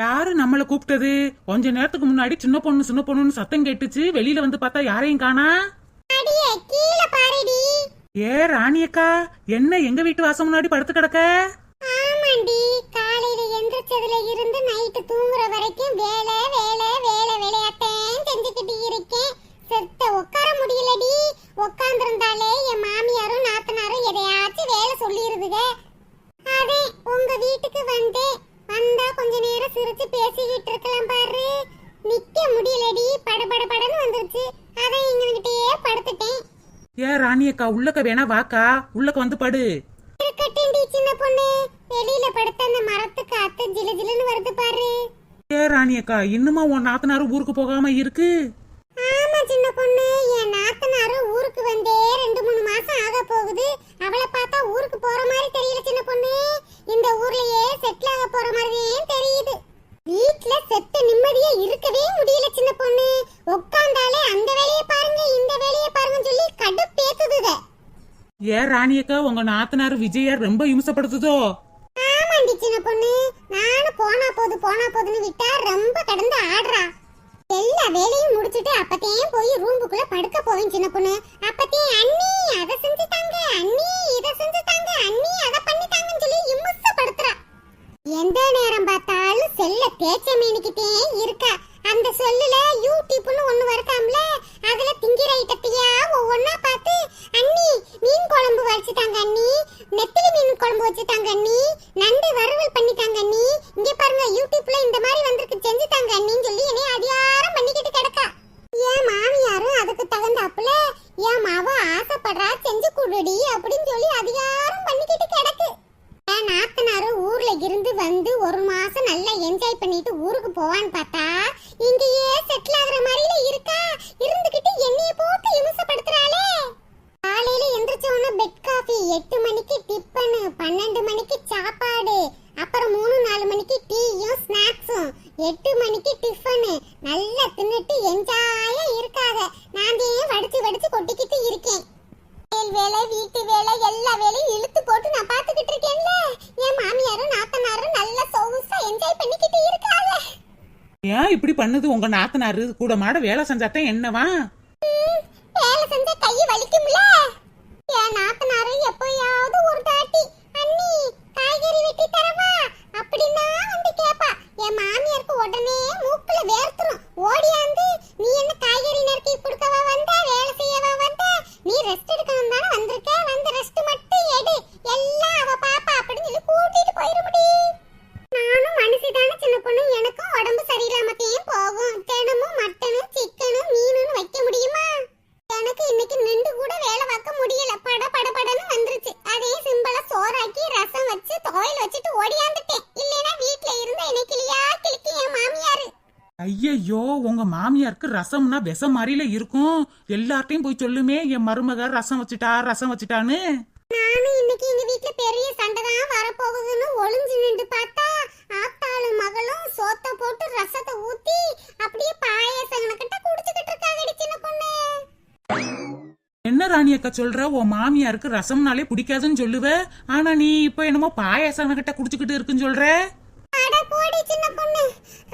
யாரு நம்மள கூப்பிட்டது? கொஞ்ச நேரத்துக்கு முன்னாடி சின்ன பொண்ணு சின்ன பொண்ணுன்னு சத்தம் கேட்டுச்சு. வெளியில வந்து பார்த்தா யாரையும் காணா? ஏ ராணியக்கா என்ன எங்க வீட்டு வாசம் முன்னாடி படுத்து கிடக்க? ஏ ராணியக்கா உள்ளக்க வேணா வாக்கா. உள்ளக்க வந்து படு. சின்ன பொண்ணு. வெளியில படுத்த அந்த மரத்து காத்து ஜிலு ஜிலுன்னு வருது பாரு. ஏ ராணியக்கா இன்னுமா உன் நாத்தனாரு ஊருக்கு போகாம இருக்கு? ஆமா சின்ன பொண்ணு. என் நாத்தனாரு ஊருக்கு வந்தே ரெண்டு மூணு மாசம் ஆக போகுது. அவளை பார்த்தா ஊருக்கு போற மாதிரி தெரியல சின்ன பொண்ணு இந்த ஊர்லயே செட்டில் ஆக போற மாதிரியே தெரியுது வீட்ல செத்த நிம்மதியா இருக்கவே முடியல சின்ன பொண்ணு உட்கார்ந்தாலே அந்த வேலையை பாருங்க இந்த வேலையை பாருங்க சொல்லி கடுப்பேத்துதுக ஏ ராணியக்கா உங்க நாத்தனாரு விஜய ரொம்ப இம்சப்படுத்துதோ? ஆமாண்டி சின்ன பொண்ணு. நானும் போனா போது போனா போதுன்னு விட்டா ரொம்ப கடந்து ஆடுறா. எல்லா வேலையும் முடிச்சிட்டு அப்பத்தையும் போய் ரூமுக்குள்ள படுக்க போவேன் சின்ன பொண்ணு. அப்பத்தையும் அண்ணி அதை செஞ்சு தாங்க அண்ணி இதை செஞ்சு தாங்க அண்ணி அதை பண்ணி தாங்கன்னு சொல்லி இம்சப்படுத்துறா. எந்த நேரம் பார்த்தாலும் செல்ல தேய்ச்ச மீனிக்கிட்டே இருக்கா. அந்த செல்லுல யூடியூப்னு ஒண்ணு வருதாம்ல அதுல திங்கிற ஐட்டத்தையா ஒவ்வொன்னா பார்த்து அண்ணி மீன் குழம்பு வச்சுட்டாங்க அண்ணி. நெத்திலி மீன் குழம்பு வச்சுட்டாங்க அண்ணி. நண்டு வறுவல் பண்ணிட்டாங்க அண்ணி. இங்க பாருங்க யூடியூப்ல இந்த மாதிரி வந்திருக்கு செஞ்சுட்டாங்க அண்ணின்னு சொல்லி என்னை அதிகாரம் பண்ணிக்கிட்டு கிடக்கா ஏன் மாமியாரும் அதுக்கு தகுந்தாப்புல ஏன் மாவ ஆசைப்படுறா செஞ்சு கொடுடி அப்படின்னு சொல்லி அதிகாரம் பண்ணிக்கிட்டு கிடக்கு என் நாத்தனாரு ஊர்ல இருந்து வந்து ஒரு மாசம் நல்லா என்ஜாய் பண்ணிட்டு ஊருக்கு போவான்னு பார்த்தா இங்கேயே செட்டில் ஆகுற மாதிரில இருக்கா இருந்துகிட்டு என்னைய போட்டு இம்சப்படுத்துறாளே காலையில எந்திரிச்ச உடனே பெட் காஃபி எட்டு மணிக்கு டிப்பனு பன்னெண்டு மணிக்கு சாப்பாடு அப்புறம் மூணு நாலு மணிக்கு டீயும் ஸ்நாக்ஸும் எட்டு மணிக்கு டிஃபனு நல்லா தின்னுட்டு என்ஜாயா இருக்காக நான் தான் வடிச்சு வடிச்சு கொட்டிக்கிட்டு இருக்கேன் மேல் வேலை வீட்டு வேலை எல்லா வேலையும் இழுத்து போட்டு நான் பாத்துக்கிட்டு இருக்கேன்ல என் மாமியாரும் நாத்தனாரும் நல்லா சொகுசா என்ஜாய் பண்ணிக்கிட்டு இருக்காங்க ஏன் இப்படி பண்ணுது? உங்க நாத்தனாரு கூட மாட வேலை செஞ்சாத்தான் என்னவா? வேலை செஞ்சா கை வலிக்கும்ல? என் நாத்தனாரு எப்பயாவது ஒரு தாட்டி அண்ணி காய்கறி வெட்டி தரவா? அப்படின்னா வந்து கேப்பா என் மாமியாருக்கு உடனே மூக்குல வேர்த்துரும். ஓடியாந்து நீ என்ன காய்கறி நறுக்கி கொடுக்கவா வந்த வேலை செய்யவா வந்த நீ ரெஸ்ட் எடுக்கணும் தானே வந்திருக்க வந்து ரெஸ்ட் மட்டும் எடு எல்லாம் அவ பாப்பா அப்படின்னு சொல்லி கூட்டிட்டு போயிட முடியும் நானும் மனுஷிதான சின்ன பொண்ணு எனக்கும் உடம்பு சரியில்லாமத்தையும் போகும் தினமும் மட்டனும் சிக்கனும் மீனும் வைக்க முடியுமா எனக்கு இன்னைக்கு நின்று கூட வேலை பார்க்க முடியல பட பட படன்னு வந்துருச்சு அதே சிம்பிளா சோறாக்கி ரசம் வச்சு துவையல் வச்சுட்டு ஓடியாந்துட்டேன் இல்லைன்னா வீட்ல இருந்த என்னை கிளியா கிளிக்கு என் மாமியாரு ஐயையோ உங்க மாமியாருக்கு ரசம்னா விஷம் மாதிரில இருக்கும். எல்லார்ட்டையும் போய் சொல்லுமே என் மருமக ரசம் வச்சுட்டா ரசம் வச்சுட்டான்னு. நானும் இன்னைக்கு எங்க வீட்ல பெரிய சண்டை தான் வரப்போகுதுன்னு ஒளிஞ்சு நின்று பார்த்தா ஆத்தாளும் மகளும் சோத்த போட்டு ரசத்தை ஊத்தி அப்படியே பாயசம் கிட்ட குடிச்சுக்கிட்டு இருக்காங்க சின்ன பொண்ணு. என்ன ராணி அக்கா சொல்ற? உன் மாமியாருக்கு ரசம்னாலே பிடிக்காதுன்னு சொல்லுவ. ஆனா நீ இப்ப என்னமோ பாயாசம் கிட்ட குடிச்சுக்கிட்டு இருக்குன்னு சொல்ற அட போடி சின்ன பொண்ணு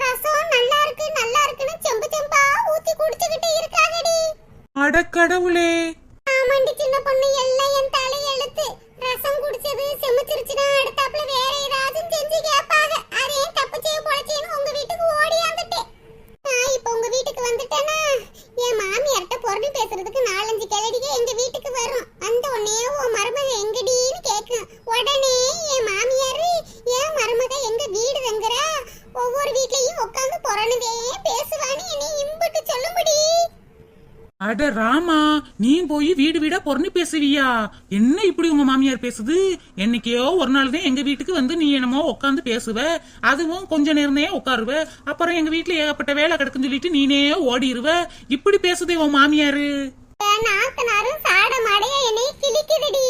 ரசம் நல்லா இருக்கு நல்லா இருக்குன்னு செம்பு செம்பா ஊத்தி குடிச்சுக்கிட்டு இருக்காங்கடி அட கடவுளே. ஆமாண்டி சின்ன பொண்ணு எல்லாம் என் தலை எழுத்து. ரசம் குடிச்சது செமிச்சிருச்சுன்னா அடுத்தாப்புல வேற ஏதாவது செஞ்சு கேட்பாங்க. அதே தப்பு செய்ய போலச்சேன்னு உங்க வீட்டுக்கு ஓடி வந்துட்டேன். நான் இப்ப உங்க வீட்டுக்கு வந்துட்டேனா என் மாமியார்ட்ட பொறுமை பேசுறதுக்கு நாலஞ்சு கிளடிக்கு எங்க வீட்டுக்கு வரும். அந்த உடனே உன் மருமக எங்கடின்னு கேட்கும் உடனே என் மாமியார் என் மருமக எங்க வீடு தங்குறா? ஒவ்வொரு வீட்லயும் உட்காந்து புறணுதே பேசு. அட ராமா நீ போய் வீடு வீடா பொறணி பேசுவியா? என்ன இப்படி உங்க மாமியார் பேசுது? என்னைக்கையோ ஒரு நாள் தான் எங்க வீட்டுக்கு வந்து நீ என்னமோ உட்காந்து பேசுவ. அதுவும் கொஞ்ச நேரமே உட்காருவ அப்புறம் எங்க வீட்டுல ஏகப்பட்ட வேலை கிடக்குன்னு சொல்லிட்டு நீனே ஓடிடுவ இப்படி பேசுதே உன் மாமியாரு. நாத்தனாரும் சாட மாடைய என்னை கிழிக்குதுடி.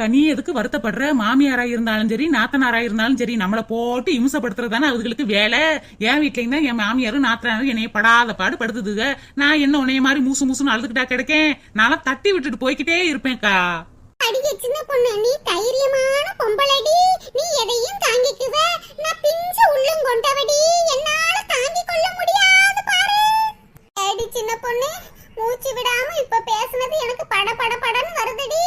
தனி நீ எதுக்கு வருத்தப்படுற? மாமியாரா இருந்தாலும் சரி நாத்தனாரா இருந்தாலும் சரி நம்மளை போட்டு இம்சப்படுத்துறதானே அதுகளுக்கு வேலை. என் வீட்லயும் தான் என் மாமியாரும் நாத்தனாரும் என்னைய படாத பாடு படுத்துதுக. நான் என்ன உன்னைய மாதிரி மூசு மூசுன்னு அழுதுகிட்டா கிடைக்கேன்? நான் தட்டி விட்டுட்டு போய்கிட்டே இருப்பேன்க்கா. அடியே சின்ன பொண்ணு நீ தைரியமான பொம்பளடி. நீ எதையும் தாங்கிக்குவ நான் பிஞ்ச உள்ளம் கொண்டவடி. என்னால தாங்கிக் கொள்ள முடியாது பாரு. அடி சின்ன பொண்ணு. மூச்சு விடாம இப்ப பேசுனது எனக்கு பட பட படன்னு வருதுடி.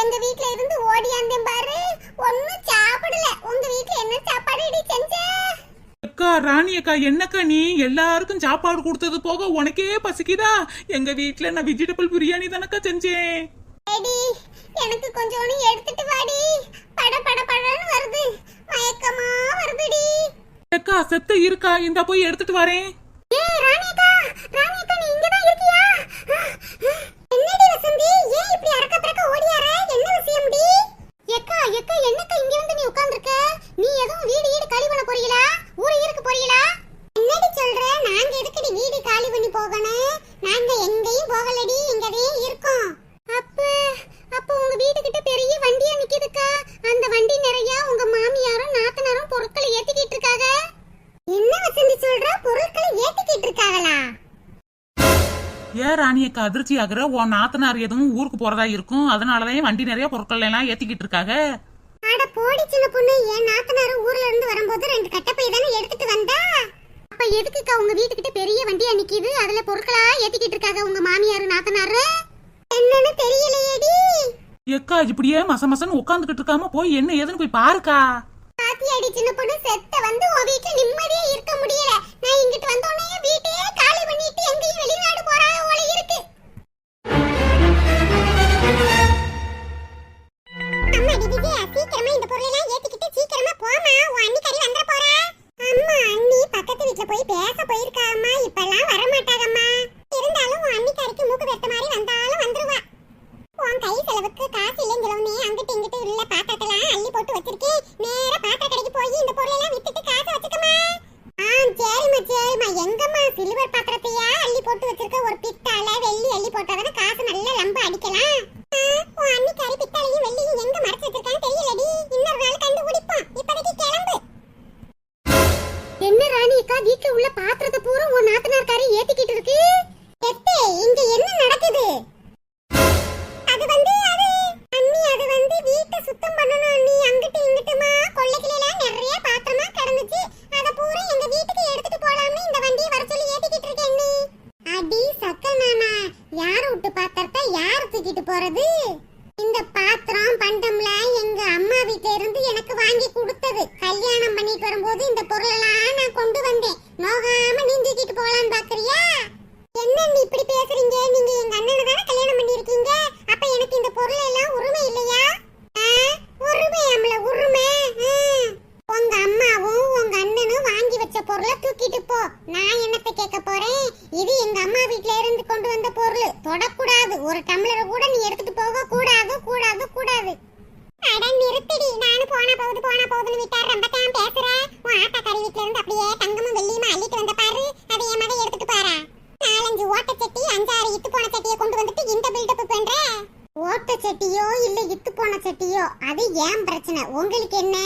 எங்க வீட்ல இருந்து ஓடியாந்தேன் பாரு. ஒண்ணும் சாப்பிடல. உங்க வீட்ல என்ன சாப்பாடு இடி செஞ்ச? அக்கா ராணி அக்கா என்னக்கா நீ? எல்லாருக்கும் சாப்பாடு கொடுத்தது போக உனக்கே பசிக்குதா? எங்க வீட்ல நான் வெஜிடபிள் பிரியாணி தானக்கா செஞ்சேன். எனக்கு கொஞ்சோண்டு எடுத்துட்டு வாடி. பட பட படன்னு வருது. மயக்கமா வருதுடி. அக்கா செத்து இருக்கா? இந்த போய் எடுத்துட்டு வரேன் ஏய் ராணிகா ராணிகா நீ இங்க தான் இருக்கியா என்னடி வசந்தி ஏன் இப்படி அரக்க பறக்க ஓடியார என்ன விஷயம் டி எக்கா எக்கா என்னக்கா இங்க வந்து நீ உட்கார்ந்திருக்க நீ எதுவும் வீடு வீடு காலி பண்ண போறீங்களா ஊரு இருக்கு போறீங்களா என்னடி சொல்ற நாங்க எதுக்குடி வீடு காலி பண்ணி போகணும் நாங்க எங்கேயும் போகலடி இங்கதே இருக்கோம் அப்ப அப்ப உங்க வீட்டுக்கிட்ட பெரிய வண்டியா நிக்குதுக்கா அந்த வண்டி நிறைய உங்க மாமியாரும் நாத்தனாரும் பொருட்களை ஏத்திக்கிட்டு இருக்காங்க என்ன வசந்தி சொல்ற பொருட்களை ஏத்திக்கிட்டு இருக்காங்களா ஏன் ராணி அக்கா அதிர்ச்சி ஆகுற உன் நாத்தனார் எதுவும் ஊருக்கு போறதா இருக்கும். அதனாலதான் வண்டி நிறைய பொருட்கள் எல்லாம் ஏத்திக்கிட்டு இருக்காங்க அட போடி சின்ன பொண்ணு என் நாத்தனார் ஊர்ல இருந்து வரும்போது ரெண்டு கட்டப்பை தானே எடுத்துட்டு வந்தா? அப்ப எதுக்குக்கா உங்க வீட்டுக்கிட்ட பெரிய வண்டியா நிக்குது? அதுல பொருட்களா ஏத்திக்கிட்டு இருக்காங்க உங்க மாமியாரு நாத்தனாரு? என்னன்னு தெரியலையேடி. எக்கா இப்படியே மச மசன்னு உட்காந்துக்கிட்டு இருக்காம போய் என்ன ஏதுன்னு போய் பாருக்கா. பாத்தியாடி சின்ன பொண்ணு செத்த வந்து உன் வீட்டுல நிம்மதியா இருக்க முடியல. நான் இங்கிட்டு வந்த உடனே வீட்டையே பண்ணிட்டு வரும்போது இந்த பொருளெல்லாம் நான் கொண்டு வந்தேன். நோகாம நீ தூக்கிட்டு போலான்னு பாக்குறியா? என்ன நீ இப்படி பேசுறீங்க? நீங்க எங்க அண்ணனை தானே கல்யாணம் பண்ணிருக்கீங்க அப்ப எனக்கு இந்த பொருள் எல்லாம் உரிமை இல்லையா? உரிமை அம்மள உரிமை. உங்க அம்மாவும் உங்க அண்ணனும் வாங்கி வச்ச பொருளை தூக்கிட்டு போ. நான் என்னத்த கேட்க போறேன்? இது எங்க அம்மா வீட்ல இருந்து கொண்டு வந்த பொருள். தொடக்கூடாது. ஒரு டம்ளரை கூட நீ எடுத்துட்டு போக கூடாது கூடாது கூடாது. அட நிறுத்திடி. நானும் போனா போகுது போனா போகுதுன்னு விட்டார். ரொம்ப தான் பேசுற உன் ஆட்டாக்காரி வீட்ல இருந்து அப்படியே தங்கமும் வெள்ளியுமா அள்ளிட்டு வந்த பாரு அதை என் மகன் எடுத்துட்டு பாரா நாலஞ்சு ஓட்ட சட்டி அஞ்சாறு இத்து போன சட்டியை கொண்டு வந்துட்டு இந்த பில்டப் பண்ற ஓட்ட சட்டியோ இல்ல இத்து போன சட்டியோ அது ஏன் பிரச்சனை உங்களுக்கு என்ன ஆ?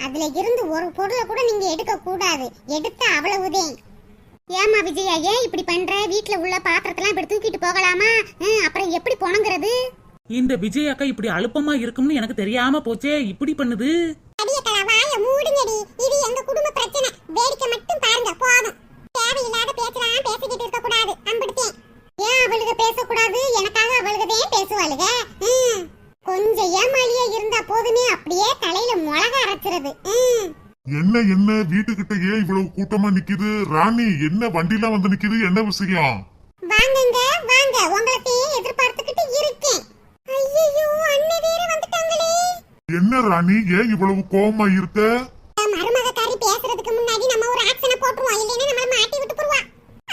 அதுல இருந்து ஒரு பொருளை கூட நீங்க எடுக்க கூடாது. எடுத்த அவ்வளவுதேன் ஏமா விஜயா ஏன் இப்படி பண்ற? வீட்ல உள்ள பாத்திரத்தெல்லாம் இப்படி தூக்கிட்டு போகலாமா? அப்புறம் எப்படி போனங்கிறது இந்த விஜய் அக்கா இப்படி அலுப்பமா இருக்கும்னு எனக்கு தெரியாம போச்சே. இப்படி பண்ணுது? இது எங்க குடும்ப பிரச்சனை. வேடிக்கை மட்டும் பாருங்க போதும். தேவையில்லாத பேச்சலாம் பேசிக்கிட்டு இருக்க கூடாது அம்பிடுத்தேன் ஏன் அவளுக பேசக்கூடாது எனக்காக அவளுகதே பேசுவாளுக ம். கொஞ்சம் ஏமாளியா இருந்தா போதுமே அப்படியே தலையில மிளகா அரைச்சிருது ம். என்ன என்ன வீட்டுக்கிட்ட ஏன் இவ்வளவு கூட்டமா நிக்குது ராணி என்ன வண்டிலாம் வந்து நிக்குது? என்ன விஷயம்? வாங்கங்க வாங்க. உங்களைத்தையும் எதிர்பார்த்துக்கிட்டு இருக்கேன். ஐயோ அண்ணன் வேற வந்துட்டாங்களே. என்ன ராணி? ஏன் இவ்வளவு கோவமா இருக்க? மருமகக்காரி பேசுறதுக்கு முன்னாடி நம்ம ஒரு ஆக்ஷனை போட்டுருவோம். இல்லைன்னா நம்மள மாட்டி விட்டு போடுவா.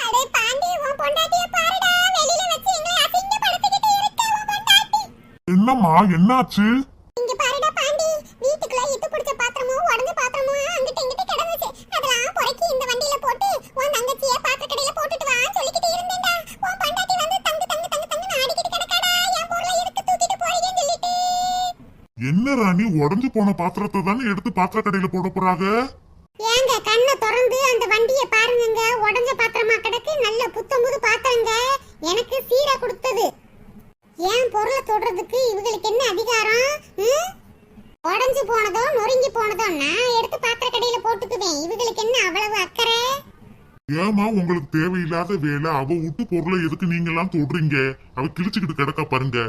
அடே பாண்டி உன் பொண்டாட்டிய பாருடா. வெளியில வச்சு எங்களை அசிங்கப்படுத்திக்கிட்டு இருக்க உன் பொண்டாட்டி. என்னம்மா என்னாச்சு? போன பாத்திரத்தை தானே எடுத்து பாத்திர கடையில போட போறாங்க? ஏங்க கண்ணை திறந்து அந்த வண்டியை பாருங்கங்க. உடஞ்ச பாத்திரமா கிடக்கு நல்ல புத்தம் புது பாத்திரங்க. எனக்கு சீரா கொடுத்தது. ஏன் பொருளை தொடுறதுக்கு இவங்களுக்கு என்ன அதிகாரம்? ம்? உடைஞ்சு போனதோ நொறுங்கி போனதோ நான் எடுத்து பாத்திர கடையில போட்டுக்குவேன். இவங்களுக்கு என்ன அவ்வளவு அக்கறை? ஏமா உங்களுக்கு தேவையில்லாத வேலை அவ விட்டு பொருளை எதுக்கு நீங்க எல்லாம் தொடுறீங்க? அவ கிழிச்சுக்கிட்டு கிடக்க பாருங்க.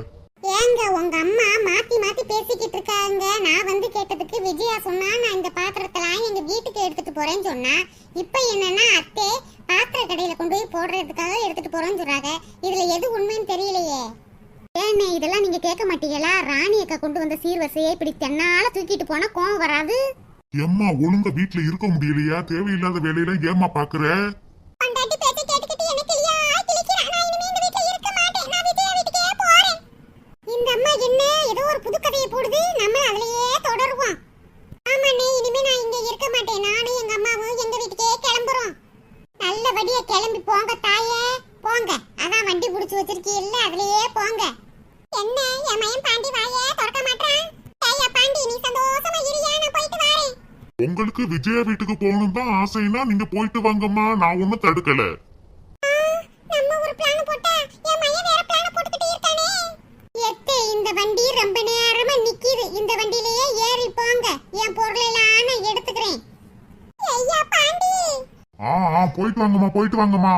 உங்க அம்மா மாத்தி மாத்தி பேசிக்கிட்டு இருக்காங்க. நான் வந்து கேட்டதுக்கு விஜயா சொன்னா நான் இந்த பாத்திரத்தெல்லாம் எங்க வீட்டுக்கு எடுத்துட்டு போறேன்னு சொன்னா இப்ப என்னன்னா அத்தே பாத்திர கடையில கொண்டு போய் போடுறதுக்காக எடுத்துட்டு போறேன்னு சொல்றாங்க. இதுல எது உண்மைன்னு தெரியலையே. ஏண்ணே இதெல்லாம் நீங்க கேட்க மாட்டீங்களா? ராணி அக்கா கொண்டு வந்த சீர்வரிசையை இப்படி தென்னால தூக்கிட்டு போனா கோவம் வராது? ஏம்மா ஒழுங்கா வீட்டுல இருக்க முடியலையா? தேவையில்லாத வேலையில ஏமா பாக்குற பண்டாட்டி பேச்ச கேட்டுக்கிட்டு எனக்கு கிளியா கிளிக்கிறா நான் இனிமே இந்த வீட்ல இருக்க மாட்டேன் நான் விஜயா வீட்டுக்கே போறேன் இந்த அம்மா என்ன? ஏதோ ஒரு புது கதையை போடுது. நம்ம அதுலயே தொடருவோம். ஆமாண்ணே இனிமே நான் இங்க இருக்க மாட்டேன். நானும் எங்க அம்மாவும் எங்க வீட்டுக்கே கிளம்புறோம். நல்லபடியா கிளம்பி போங்க தாயே. போங்க. அதான் வண்டி புடிச்சு வச்சிருக்கீல்ல அதுலயே போங்க. என்ன? என் மயம் பாண்டி வாயே திறக்க மாட்டான் ஐயா பாண்டி நீ சந்தோஷமா இருியா நான் போயிட்டு வரேன். உங்களுக்கு விஜயா வீட்டுக்கு போகணும் தான் ஆசைன்னா நீங்க போயிட்டு வாங்கம்மா. நான் ஒண்ணும் தடுக்கல நம்ம ஒரு பிளான் போட்டா என் மயன் வேற பிளான் போட்டுக்கிட்டு இருக்கானே எத்தே இந்த வண்டி ரொம்ப நேரமா நிக்கிது. இந்த வண்டியிலேயே ஏறி போங்க. என் பொருளை எல்லாம் நான் எடுத்துக்கிறேன். ஐயா பாண்டி. ஆ ஆ போயிட்டு வாங்கம்மா போயிட்டு வாங்கம்மா.